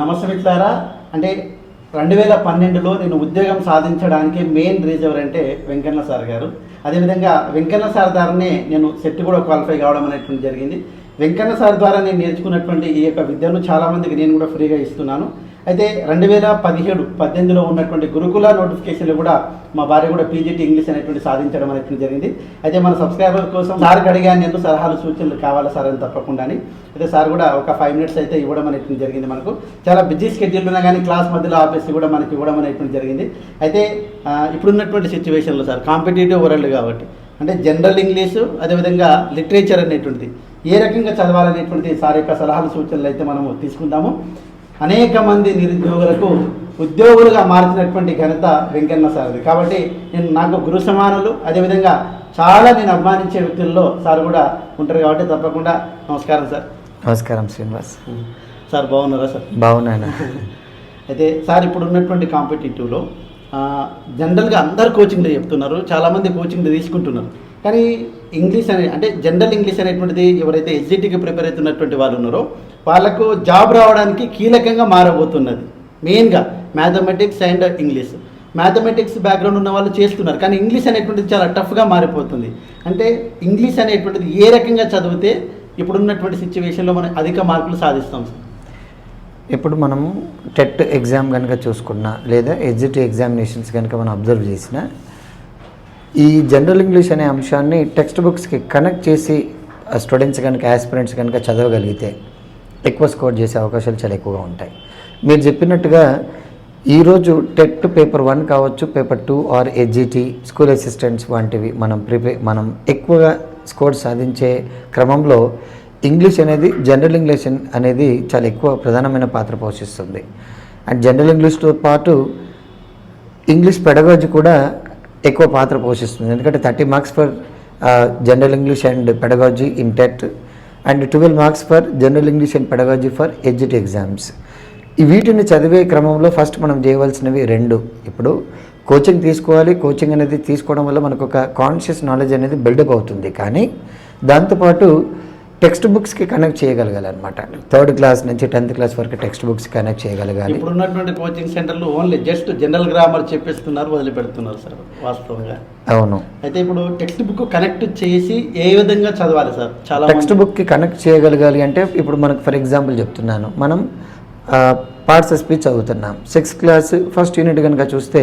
నమస్తే మిత్రులారా. అంటే రెండు వేల పన్నెండులో నేను ఉద్యోగం సాధించడానికి మెయిన్ రీజన్ ఎవరంటే వెంకన్న సార్ గారు. అదేవిధంగా వెంకన్న సార్ ద్వారానే నేను సెట్ కూడా క్వాలిఫై కావడం అనేటువంటి జరిగింది. వెంకన్న సార్ ద్వారా నేను నేర్చుకున్నటువంటి ఈ యొక్క విద్యను చాలామందికి నేను కూడా ఫ్రీగా ఇస్తున్నాను. అయితే రెండు వేల పదిహేడు పద్దెనిమిదిలో ఉన్నటువంటి గురుకుల నోటిఫికేషన్లు కూడా మా భార్య కూడా పీజీటీ ఇంగ్లీష్ అనేటువంటి సాధించడం అనేటువంటి జరిగింది. అయితే మన సబ్స్క్రైబర్ కోసం సార్కి అడిగాను ఎందుకు సలహాలు సూచనలు కావాలి సార్ అని తప్పకుండా అయితే సార్ కూడా ఒక ఫైవ్ మినిట్స్ అయితే ఇవ్వడం అనేటువంటి జరిగింది మనకు. చాలా బిజీ స్కెడ్యూల్ ఉన్నా కానీ క్లాస్ మధ్యలో ఆపేసి కూడా మనకి ఇవ్వడం అనేటువంటి జరిగింది. అయితే ఇప్పుడున్నటువంటి సిచ్యువేషన్లో సార్ కాంపిటేటివ్ వరల్డ్ కాబట్టి అంటే జనరల్ ఇంగ్లీషు అదేవిధంగా లిటరేచర్ అనేటువంటిది ఏ రకంగా చదవాలనేటువంటి సార్ యొక్క సలహాలు సూచనలు అయితే మనము తీసుకుందాము. అనేక మంది నిరుద్యోగులకు ఉద్యోగులుగా మార్చినటువంటి ఘనత వెంకన్న సార్ది. కాబట్టి నేను నాకు గురు సమానులు అదేవిధంగా చాలా నేను అభిమానించే వ్యక్తుల్లో సార్ కూడా ఉంటారు కాబట్టి తప్పకుండా నమస్కారం సార్. నమస్కారం శ్రీనివాస్. సార్ బాగున్నారా సార్? బాగున్నాను. అయితే సార్ ఇప్పుడు ఉన్నటువంటి కాంపిటేటివ్లో జనరల్గా అందరు కోచింగ్ చెప్తున్నారు చాలామంది కోచింగ్ తీసుకుంటున్నారు. కానీ ఇంగ్లీష్ అనే అంటే జనరల్ ఇంగ్లీష్ అనేటువంటిది ఎవరైతే ఎస్జిటికి ప్రిపేర్ అవుతున్నటువంటి వాళ్ళు ఉన్నారో వాళ్ళకు జాబ్ రావడానికి కీలకంగా మారబోతున్నది. మెయిన్గా mathematics and English. Mathematics background ఉన్న వాళ్ళు చేస్తున్నారు కానీ ఇంగ్లీష్ అనేటువంటిది చాలా టఫ్గా మారిపోతుంది. అంటే ఇంగ్లీష్ అనేటువంటిది ఏ రకంగా చదివితే ఇప్పుడున్నటువంటి సిచ్యువేషన్లో మనం అధిక మార్కులు సాధిస్తాం. సార్ ఇప్పుడు మనము టెట్ ఎగ్జామ్ కనుక చూసుకున్నా లేదా ఎగ్జిట్ ఎగ్జామినేషన్స్ కనుక మనం అబ్జర్వ్ చేసినా ఈ జనరల్ ఇంగ్లీష్ అనే అంశాన్ని టెక్స్ట్ బుక్స్కి కనెక్ట్ చేసి స్టూడెంట్స్ కనుక ఆస్పిరెంట్స్ కనుక చదవగలిగితే ఎక్కువ స్కోర్ చేసే అవకాశాలు చాలా ఎక్కువగా ఉంటాయి. మీరు చెప్పినట్టుగా ఈరోజు టెట్ పేపర్ వన్ కావచ్చు paper two or SGT school assistants వంటివి మనం ప్రిపే మనం ఎక్కువగా స్కోర్ సాధించే క్రమంలో ఇంగ్లీష్ అనేది జనరల్ ఇంగ్లీష్ అనేది చాలా ఎక్కువ ప్రధానమైన పాత్ర పోషిస్తుంది. అండ్ జనరల్ ఇంగ్లీష్తో పాటు ఇంగ్లీష్ పెడగాజీ కూడా ఎక్కువ పాత్ర పోషిస్తుంది. ఎందుకంటే thirty marks for general English and pedagogy in TET and twelve marks for general English and pedagogy for SGT exams. ఈ వీటిని చదివే క్రమంలో ఫస్ట్ మనం చేయవలసినవి రెండు. ఇప్పుడు కోచింగ్ తీసుకోవాలి. కోచింగ్ అనేది తీసుకోవడం వల్ల మనకు ఒక కాన్షియస్ నాలెడ్జ్ అనేది బిల్డప్ అవుతుంది. కానీ దాంతోపాటు టెక్స్ట్ బుక్స్కి కనెక్ట్ చేయగలగాలి అనమాట థర్డ్ క్లాస్ నుంచి టెన్త్ క్లాస్ వరకు టెక్స్ట్ బుక్స్ కనెక్ట్ చేయగలగాలి. ఇప్పుడు ఉన్నటువంటి కోచింగ్ సెంటర్లు ఓన్లీ జస్ట్ జనరల్ గ్రామర్ చెప్పేస్తున్నారు వదిలిపెడుతున్నారు సార్ వాస్తవంగా. అవును. అయితే ఇప్పుడు టెక్స్ట్ బుక్ కనెక్ట్ చేసి ఏ విధంగా చదవాలి సార్? చాలా టెక్స్ట్ బుక్కి కనెక్ట్ చేయగలగాలి అంటే ఇప్పుడు మనకు ఫర్ ఎగ్జాంపుల్ చెప్తున్నాను. మనం పార్ట్స్ ఆఫ్ స్పీచ్ చదువుతున్నాం. సిక్స్త్ క్లాస్ ఫస్ట్ యూనిట్ కనుక చూస్తే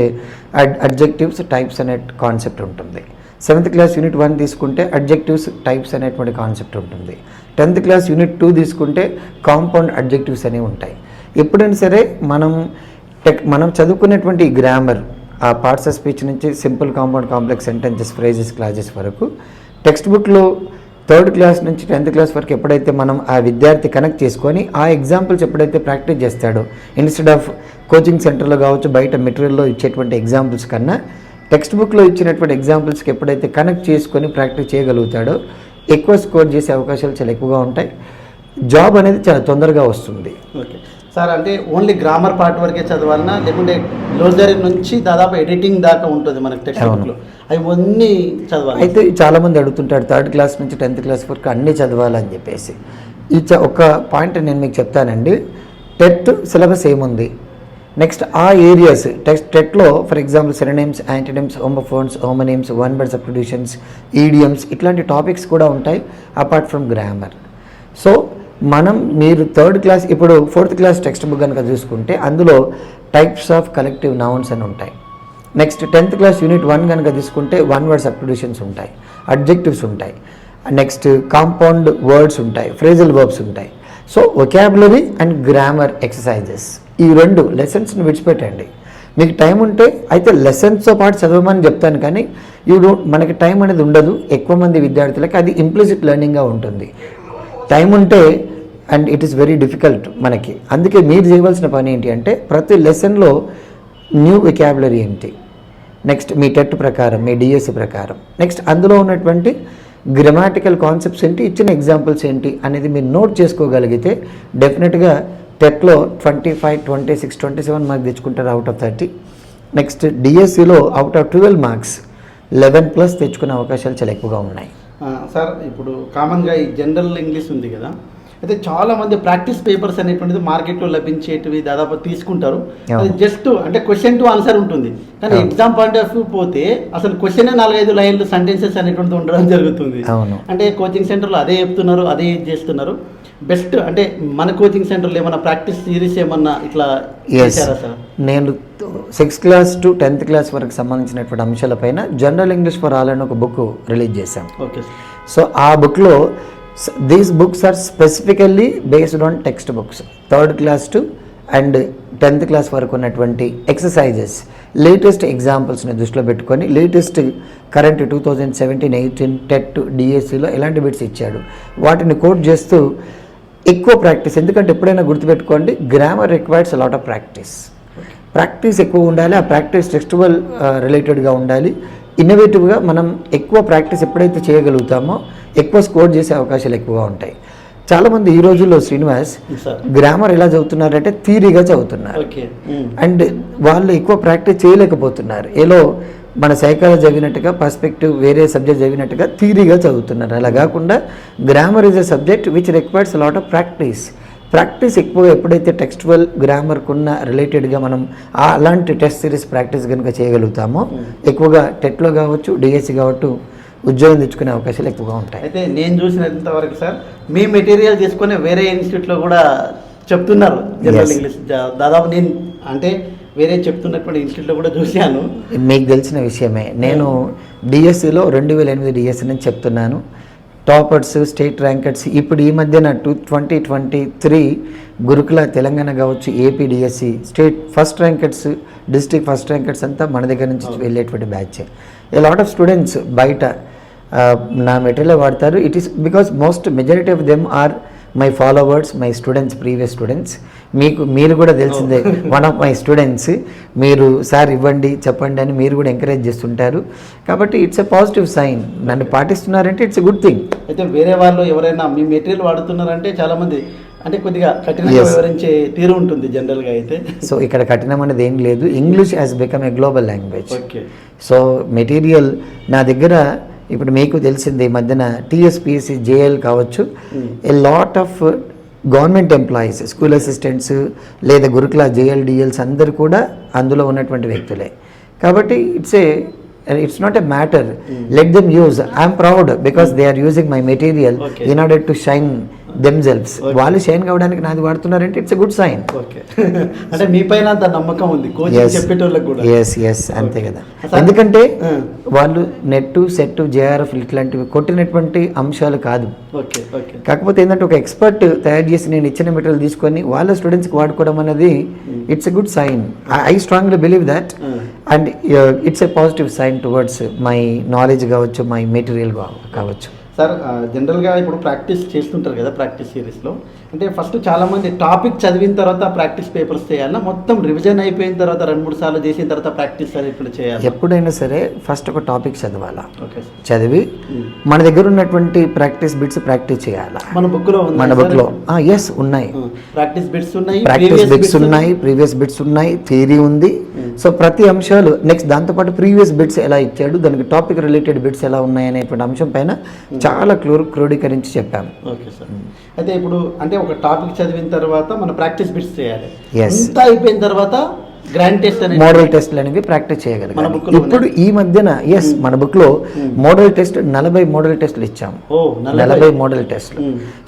అడ్ అడ్జెక్టివ్స్ టైప్స్ అనే కాన్సెప్ట్ ఉంటుంది. సెవెంత్ క్లాస్ యూనిట్ వన్ తీసుకుంటే అడ్జెక్టివ్స్ టైప్స్ అనేటువంటి కాన్సెప్ట్ ఉంటుంది. టెన్త్ క్లాస్ యూనిట్ టూ తీసుకుంటే కాంపౌండ్ అడ్జెక్టివ్స్ అనేవి ఉంటాయి. ఎప్పుడైనా సరే మనం టెక్ మనం చదువుకునేటువంటి గ్రామర్ ఆ పార్ట్స్ ఆఫ్ స్పీచ్ నుంచి simple compound complex sentences phrases clauses వరకు టెక్స్ట్ బుక్లో థర్డ్ క్లాస్ నుంచి టెన్త్ క్లాస్ వరకు ఎప్పుడైతే మనం ఆ విద్యార్థి కనెక్ట్ చేసుకొని ఆ ఎగ్జాంపుల్స్ ఎప్పుడైతే ప్రాక్టీస్ చేస్తాడో ఇన్స్టెడ్ ఆఫ్ కోచింగ్ సెంటర్లో కావచ్చు బయట మెటీరియల్లో ఇచ్చేటువంటి ఎగ్జాంపుల్స్ కన్నా టెక్స్ట్ బుక్లో ఇచ్చినటువంటి ఎగ్జాంపుల్స్కి ఎప్పుడైతే కనెక్ట్ చేసుకొని ప్రాక్టీస్ చేయగలుగుతాడో ఎక్కువ స్కోర్ చేసే అవకాశాలు చాలా ఎక్కువగా ఉంటాయి. జాబ్ అనేది చాలా తొందరగా వస్తుంది. ఓకే సార్ అంటే ఓన్లీ గ్రామర్ పార్ట్ వరకే చదవాలన్నా లేకుంటే లోజరీ నుంచి దాదాపు ఎడిటింగ్ దాకా ఉంటుంది మనకి టెక్స్ట్. బుక్లో అవి అన్నీ చదవాలి. అయితే చాలామంది అడుగుతుంటారు థర్డ్ క్లాస్ నుంచి టెన్త్ క్లాస్ వరకు అన్నీ చదవాలని చెప్పేసి. ఈ ఒక పాయింట్ నేను మీకు చెప్తానండి. టెట్ సిలబస్ ఏముంది? నెక్స్ట్ ఆ ఏరియాస్ టెక్స్ట్ టెట్లో for example synonyms antonyms homophones homonyms one word substitutions idioms ఇట్లాంటి టాపిక్స్ కూడా ఉంటాయి అపార్ట్ ఫ్రమ్ గ్రామర్ సో మనం మీరు థర్డ్ క్లాస్ ఇప్పుడు ఫోర్త్ క్లాస్ టెక్స్ట్ బుక్ కనుక చూసుకుంటే అందులో టైప్స్ ఆఫ్ కలెక్టివ్ నౌన్స్ అని ఉంటాయి. Next tenth class unit one కనుక తీసుకుంటే వన్ వర్డ్ సబ్స్టిట్యూషన్స్ ఉంటాయి అడ్జెక్టివ్స్ ఉంటాయి. నెక్స్ట్ కాంపౌండ్ వర్డ్స్ ఉంటాయి ఫ్రేజల్ వర్బ్స్ ఉంటాయి. So vocabulary and grammar exercises ఈ రెండు లెసన్స్ని విడిచిపెట్టండి. మీకు టైం ఉంటే అయితే లెసన్స్తో పాటు చదవమని చెప్తాను కానీ యూ డోంట్ మనకి టైం అనేది ఉండదు. ఎక్కువ మంది విద్యార్థులకి అది ఇంప్లిసిట్ లెర్నింగ్గా ఉంటుంది. టైం ఉంటే and it is very difficult మనకి. అందుకే మీరు చేయవలసిన పని ఏంటి అంటే ప్రతి లెసన్లో న్యూ వికాబులరీ ఏంటి? నెక్స్ట్ మీ టెట్ ప్రకారం మీ డిఎస్సి ప్రకారం. నెక్స్ట్ అందులో ఉన్నటువంటి గ్రామాటికల్ కాన్సెప్ట్స్ ఏంటి? ఇచ్చిన ఎగ్జాంపుల్స్ ఏంటి? అనేది మీరు నోట్ చేసుకోగలిగితే డెఫినెట్గా టెట్లో twenty five twenty six twenty seven marks తెచ్చుకుంటారు అవుట్ ఆఫ్ థర్టీ నెక్స్ట్ డిఎస్సిలో out of twelve marks eleven plus తెచ్చుకునే అవకాశాలు చాలా ఎక్కువగా ఉన్నాయి. సార్ ఇప్పుడు కామన్గా ఈ జనరల్ ఇంగ్లీష్ ఉంది కదా అయితే చాలా మంది ప్రాక్టీస్ పేపర్స్ అనేటువంటిది మార్కెట్లో లభించేటివి దాదాపు తీసుకుంటారు. అది. జస్ట్ అంటే క్వశ్చన్ టు ఆన్సర్ ఉంటుంది. కానీ. ఎగ్జామ్ పాయింట్ ఆఫ్ వ్యూ పోతే అసలు క్వశ్చన్ నాలుగైదు లైన్లు సెంటెన్సెస్ అనేటువంటిది ఉండడం జరుగుతుంది. అంటే కోచింగ్ సెంటర్లో అదే చెప్తున్నారు అదే చేస్తున్నారు. బెస్ట్ అంటే మన కోచింగ్ సెంటర్లో ఏమన్నా ప్రాక్టీస్ సిరీస్ ఏమన్నా ఇట్లా చేశారా సార్? నేను sixth class to tenth class వరకు సంబంధించినటువంటి అంశాలపైన జనరల్ ఇంగ్లీష్ ఫర్ ఆల్ అని ఒక బుక్ రిలీజ్ చేశాం ఓకే సో ఆ బుక్లో these books are specifically based on text books third class to and tenth class వరకు ఉన్నటువంటి ఎక్సర్సైజెస్ లేటెస్ట్ ఎగ్జాంపుల్స్ని దృష్టిలో పెట్టుకొని latest current two thousand seventeen eighteen TET డిఎస్సిలో ఎలాంటి బిట్స్ ఇచ్చాడు. వాటిని కోట్ చేస్తూ ఎక్కువ ప్రాక్టీస్ ఎందుకంటే ఎప్పుడైనా గుర్తుపెట్టుకోండి grammar requires lot of practice practice ఎక్కువ ఉండాలి ఆ ప్రాక్టీస్ టెక్స్టువల్ రిలేటెడ్గా ఉండాలి. ఇన్నోవేటివ్గా మనం ఎక్కువ ప్రాక్టీస్ ఎప్పుడైతే చేయగలుగుతామో ఎక్కువ స్కోర్ చేసే అవకాశాలు ఎక్కువగా ఉంటాయి. చాలామంది ఈ రోజుల్లో శ్రీనివాస్ గ్రామర్ ఎలా చదువుతున్నారంటే థీరీగా చదువుతున్నారు. అండ్ వాళ్ళు ఎక్కువ ప్రాక్టీస్ చేయలేకపోతున్నారు. ఏలో మన సైకాలజీ చదివినట్టుగా పర్స్పెక్టివ్ వేరే సబ్జెక్ట్ చదివినట్టుగా థీరీగా చదువుతున్నారు. అలా కాకుండా grammar is a subject which requires lot of practice practice ఎక్కువ ఎప్పుడైతే టెక్స్టువల్ గ్రామర్కున్న రిలేటెడ్గా మనం అలాంటి టెస్ట్ సిరీస్ ప్రాక్టీస్ కనుక చేయగలుగుతామో ఎక్కువగా టెట్లో కావచ్చు డిఎస్సి కావచ్చు ఉద్యోగం తెచ్చుకునే అవకాశాలు ఎక్కువగా ఉంటాయి. అయితే నేను చూసినంత వరకు సార్ మీ మెటీరియల్ తీసుకొని వేరే ఇన్స్టిట్యూట్లో కూడా చెప్తున్నారు జనరల్. ఇంగ్లీష్. దాదాపు నేను అంటే వేరే చెప్తున్నటువంటి ఇన్స్టిట్యూట్లో కూడా చూశాను. మీకు తెలిసిన విషయమే. నేను డిఎస్సిలో రెండు వేల ఎనిమిది డిఎస్సి నుంచి చెప్తున్నాను. టాపర్స్ స్టేట్ ర్యాంకర్స్ ఇప్పుడు ఈ మధ్యన two twenty twenty three Gurukula Telangana కావచ్చు AP DSC state first rankers district first rankers అంతా మన దగ్గర నుంచి వెళ్ళేటువంటి batch. A lot of students బయట నా మెటీరియల్ వాడతారు. It is because most majority of them are my followers my students previous students మీకు మీరు కూడా తెలిసిందే వన్ ఆఫ్ మై స్టూడెంట్స్ మీరు సార్ ఇవ్వండి చెప్పండి అని మీరు కూడా ఎంకరేజ్ చేస్తుంటారు. కాబట్టి ఇట్స్ ఎ పాజిటివ్ సైన్ నన్ను పాటిస్తున్నారంటే ఇట్స్ ఎ గుడ్ థింగ్ అయితే వేరే వాళ్ళు ఎవరైనా మీ మెటీరియల్ వాడుతున్నారంటే చాలా మంది అంటే కొద్దిగా కఠినంగా. వివరించే తీరు ఉంటుంది జనరల్గా అయితే. సో ఇక్కడ కఠినం అనేది ఏం లేదు. English has become a global language okay so material నా దగ్గర ఇప్పుడు మీకు తెలిసింది ఈ మధ్యన టీఎస్పిఎస్సి జేఎల్ కావచ్చు. A lot of government employees school assistants లేదా గురుకుల జేఎల్ డిఎల్స్ అందరు కూడా అందులో ఉన్నటువంటి వ్యక్తులే. కాబట్టి it's a it's not a matter let them use I'm proud because they are using my material. In order to shine themselves Okay. వాళ్ళు shine కావడానికి నాది వాడుతున్నారంటే ఇట్స్ గుడ్ సైన్ అంటే మీ పైన అంత నమ్మకం ఉంది కోచింగ్ చెప్పేటోళ్ళకి కూడా. ఎస్ ఎస్ అంతే. కదా. ఎందుకంటే. వాళ్ళు నెట్ సెట్ జేఆర్ఎఫ్ ఇట్లాంటివి కొట్టినటువంటి అంశాలు కాదు. కాకపోతే ఏంటంటే ఒక ఎక్స్పర్ట్ తయారు చేసి నేను ఇచ్చిన మెటీరియల్ తీసుకొని వాళ్ళ స్టూడెంట్స్కి వాడుకోవడం అనేది it's a good sign I strongly believe that. And it's a positive sign towards my knowledge కావచ్చు మై మెటీరియల్ కావచ్చు. సార్ జనరల్గా ఇప్పుడు ప్రాక్టీస్ చేస్తుంటారు కదా ప్రాక్టీస్ సిరీస్లో. అంటే ఫస్ట్ చాలా మంది టాపిక్ చదివిన తర్వాత ప్రాక్టీస్ పేపర్స్ చేయాలా? మొత్తం రివిజన్ అయిపోయిన తర్వాత రెండు మూడు సార్లు చేసిన తర్వాత ప్రాక్టీస్ ఇప్పుడు చేయాలి? ఎప్పుడైనా సరే ఫస్ట్ ఒక టాపిక్ చదవాలా? ఓకే చదివి. మన దగ్గర ఉన్నటువంటి ప్రాక్టీస్ బిట్స్ ప్రాక్టీస్ చేయాలా? మన బుక్లో ఉంది మన బుక్లో. ఎస్ ఉన్నాయి. ప్రాక్టీస్ బిట్స్ ఉన్నాయి ప్రాక్టీస్ బిట్స్ ఉన్నాయి ప్రీవియస్ బిట్స్ ఉన్నాయి థియరీ ఉంది. సో ప్రతి అంశాలు నెక్స్ట్ దాంతోపాటు ప్రీవియస్ బిట్స్ ఎలా ఇచ్చాడు దానికి టాపిక్ రిలేటెడ్ బిట్స్ ఎలా ఉన్నాయి అనేటువంటి అంశం పైన చాలా క్రూ క్రోడీకరించి చెప్పాము. Okay sir. అయితే ఇప్పుడు అంటే ఒక టాపిక్ చదివిన తర్వాత మన ప్రాక్టీస్ బిట్స్ చేయాలి. అంతా అయిపోయిన తర్వాత గ్రాండ్ టెస్ట్ అనేది మోడల్ టెస్ట్లు అనేవి ప్రాక్టీస్ చేయగలిగాం ఇప్పుడు ఈ మధ్యన ఎస్ మన బుక్లో మోడల్ టెస్ట్ నలభై మోడల్ టెస్ట్లు ఇచ్చాం ఓ నలభై. మోడల్ టెస్ట్లు.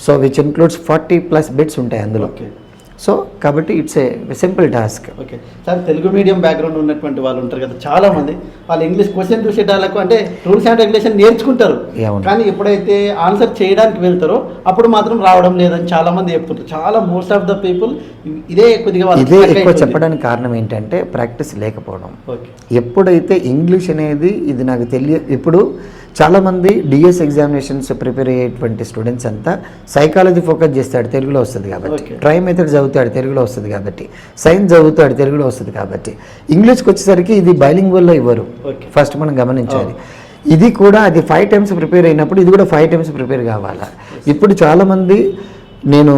So which includes forty plus bits ఉంటాయి అందులో. ఓకే. సో కాబట్టి it's a simple task. Okay. Sir Telugu medium background ఉన్నటువంటి వాళ్ళు ఉంటారు కదా చాలా మంది వాళ్ళు ఇంగ్లీష్ క్వశ్చన్ చూసేటాలకు అంటే రూల్స్ అండ్ రెగ్యులేషన్ నేర్చుకుంటారు. కానీ ఎప్పుడైతే ఆన్సర్ చేయడానికి వెళ్తారో అప్పుడు మాత్రం రావడం లేదని చాలా మంది చెప్తుంటారు. చాలా మోస్ట్ ఆఫ్ ద పీపుల్ ఇదే కొద్దిగా ఇదే ఎక్కువ. చెప్పడానికి కారణం ఏంటంటే ప్రాక్టీస్ లేకపోవడం. ఓకే. ఎప్పుడైతే ఇంగ్లీష్ అనేది ఇది నాకు తెలియ ఇప్పుడు చాలామంది డిఎస్ ఎగ్జామినేషన్స్ ప్రిపేర్ అయ్యేటువంటి స్టూడెంట్స్ అంతా సైకాలజీ ఫోకస్ చేస్తాడు తెలుగులో వస్తుంది కాబట్టి. ట్రై మెథడ్ చదువుతాడు తెలుగులో వస్తుంది కాబట్టి. సైన్స్ చదువుతాడు తెలుగులో వస్తుంది కాబట్టి. ఇంగ్లీష్కి వచ్చేసరికి ఇది బైలింగ్ వల్ల ఇవ్వరు. ఫస్ట్ మనం గమనించాలి. ఇది కూడా అది ఫైవ్ టైమ్స్ ప్రిపేర్ అయినప్పుడు ఇది కూడా ఫైవ్ టైమ్స్ ప్రిపేర్ కావాలా? ఇప్పుడు చాలామంది నేను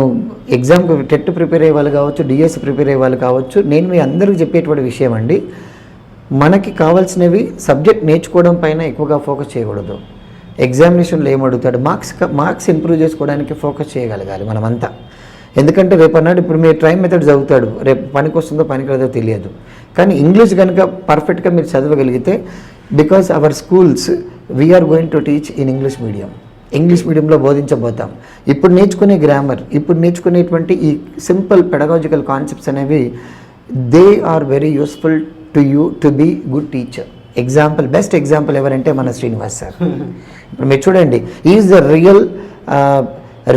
ఎగ్జామ్కి టెట్ ప్రిపేర్ అయ్యే వాళ్ళు కావచ్చు డిఎస్ ప్రిపేర్ అయ్యే వాళ్ళు కావచ్చు నేను మీ అందరికీ చెప్పేటువంటి విషయం అండి. మనకి కావాల్సినవి సబ్జెక్ట్ నేర్చుకోవడం పైన ఎక్కువగా ఫోకస్ చేయకూడదు. ఎగ్జామినేషన్లో ఏమడుగుతాడు మార్క్స్ మార్క్స్ ఇంప్రూవ్ చేసుకోవడానికి ఫోకస్ చేయగలగాలి మనమంతా. ఎందుకంటే రేపు అన్నాడు ఇప్పుడు మీరు ట్రై మెథడ్ చదువుతాడు. రేపు పనికి వస్తుందో పనికి రాదో తెలియదు. కానీ ఇంగ్లీష్ కనుక పర్ఫెక్ట్గా మీరు చదవగలిగితే because our schools we are going to teach in English medium English మీడియంలో బోధించబోతాం. ఇప్పుడు నేర్చుకునే గ్రామర్ ఇప్పుడు నేర్చుకునేటువంటి ఈ సింపుల్ పెడగాజికల్ కాన్సెప్ట్స్ అనేవి they are very useful to you to be good teacher example best example ఎవరంటే మన శ్రీనివాస్ సార్. ఇప్పుడు మీరు చూడండి is the real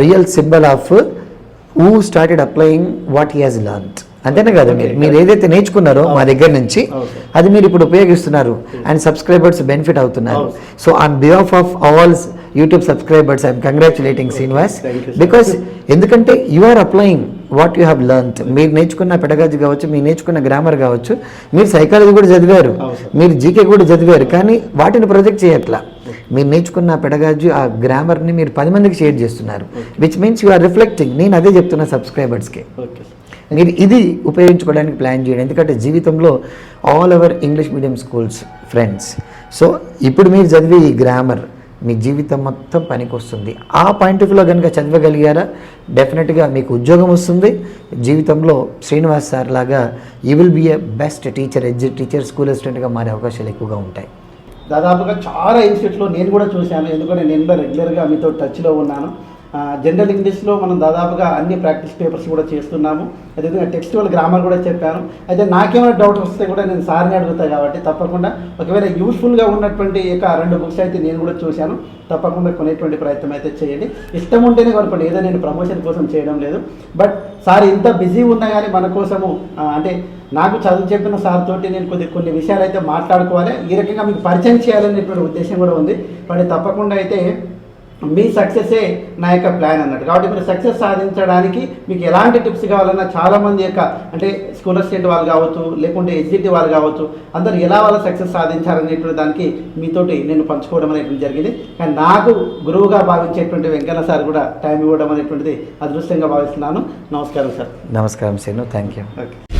real symbol of who started applying what he has learned అంతేనే కదా మీరు? మీరు ఏదైతే నేర్చుకున్నారో మా దగ్గర నుంచి. అది మీరు ఇప్పుడు ఉపయోగిస్తున్నారు అండ్ సబ్స్క్రైబర్స్ బెనిఫిట్ అవుతున్నారు. So on behalf of all YouTube subscribers I'm congratulating Srinivas. Because ఎందుకంటే you are applying what you have learned మీరు నేర్చుకున్న పెడగాజీ కావచ్చు మీరు నేర్చుకున్న గ్రామర్ కావచ్చు మీరు సైకాలజీ కూడా చదివారు. మీరు జీకే కూడా చదివారు. కానీ వాటిని ప్రొజెక్ట్ చేయట్లా. మీరు నేర్చుకున్న పెడగాజీ ఆ గ్రామర్ని మీరు పది మందికి షేర్ చేస్తున్నారు. Which means you are reflecting నేను అదే చెప్తున్నా సబ్స్క్రైబర్స్కి మీరు ఇది ఉపయోగించుకోవడానికి ప్లాన్ చేయండి. ఎందుకంటే జీవితంలో all over English medium schools friends so ఇప్పుడు మీరు చదివే ఈ గ్రామర్ మీ జీవితం మొత్తం పనికొస్తుంది ఆ పాయింట్ ఆఫ్లో కనుక చదవగలిగారా? డెఫినెట్గా మీకు ఉద్యోగం వస్తుంది. జీవితంలో శ్రీనివాస్ సార్ లాగా you will be a best teacher edge teacher school అసిస్టెంట్గా మారే అవకాశాలు ఎక్కువగా ఉంటాయి. దాదాపుగా చాలా ఇన్స్టిట్యూట్లో నేను కూడా చూశాను. ఎందుకంటే నేను కూడా రెగ్యులర్గా మీతో టచ్లో ఉన్నాను. జనరల్ ఇంగ్లీష్లో మనం దాదాపుగా అన్ని ప్రాక్టీస్ పేపర్స్ కూడా చేస్తున్నాము. అదేవిధంగా టెక్స్టువల్ గ్రామర్ కూడా చెప్పాను. అయితే నాకేమైనా డౌట్ వస్తే కూడా నేను సార్ని అడుగుతాను కాబట్టి తప్పకుండా ఒకవేళ యూస్ఫుల్గా ఉన్నటువంటి యొక్క రెండు బుక్స్ అయితే నేను కూడా చూశాను. తప్పకుండా కొనేటువంటి ప్రయత్నం అయితే చేయండి. ఇష్టం ఉంటేనే కొనుక్కోండి. ఏదో నేను ప్రమోషన్ కోసం చేయడం లేదు. బట్ సార్ ఇంత బిజీ ఉన్నా కానీ మన కోసము అంటే నాకు చదువు చెప్పిన సార్ తోటి నేను కొద్ది కొన్ని విషయాలు అయితే మాట్లాడుకోవాలి. ఈ రకంగా మీకు పరిచయం చేయాలనేటువంటి ఉద్దేశం కూడా ఉంది. మరి తప్పకుండా అయితే మీ సక్సెసే నా యొక్క ప్లాన్ అన్నట్టు. కాబట్టి మీరు సక్సెస్ సాధించడానికి మీకు ఎలాంటి టిప్స్ కావాలన్నా చాలామంది యొక్క అంటే స్కూల్ అసిస్టెంట్ వాళ్ళు కావచ్చు లేకుంటే ఎస్జిటి వాళ్ళు కావచ్చు అందరు ఎలా వాళ్ళ సక్సెస్ సాధించాలనేటువంటి దానికి మీతోటి నేను పంచుకోవడం అనేటువంటి జరిగింది. కానీ నాకు గురువుగా భావించేటువంటి వెంకన్న సార్ కూడా టైం ఇవ్వడం అనేటువంటిది అదృష్టంగా భావిస్తున్నాను. నమస్కారం సార్. నమస్కారం శ్రీను. Thank you okay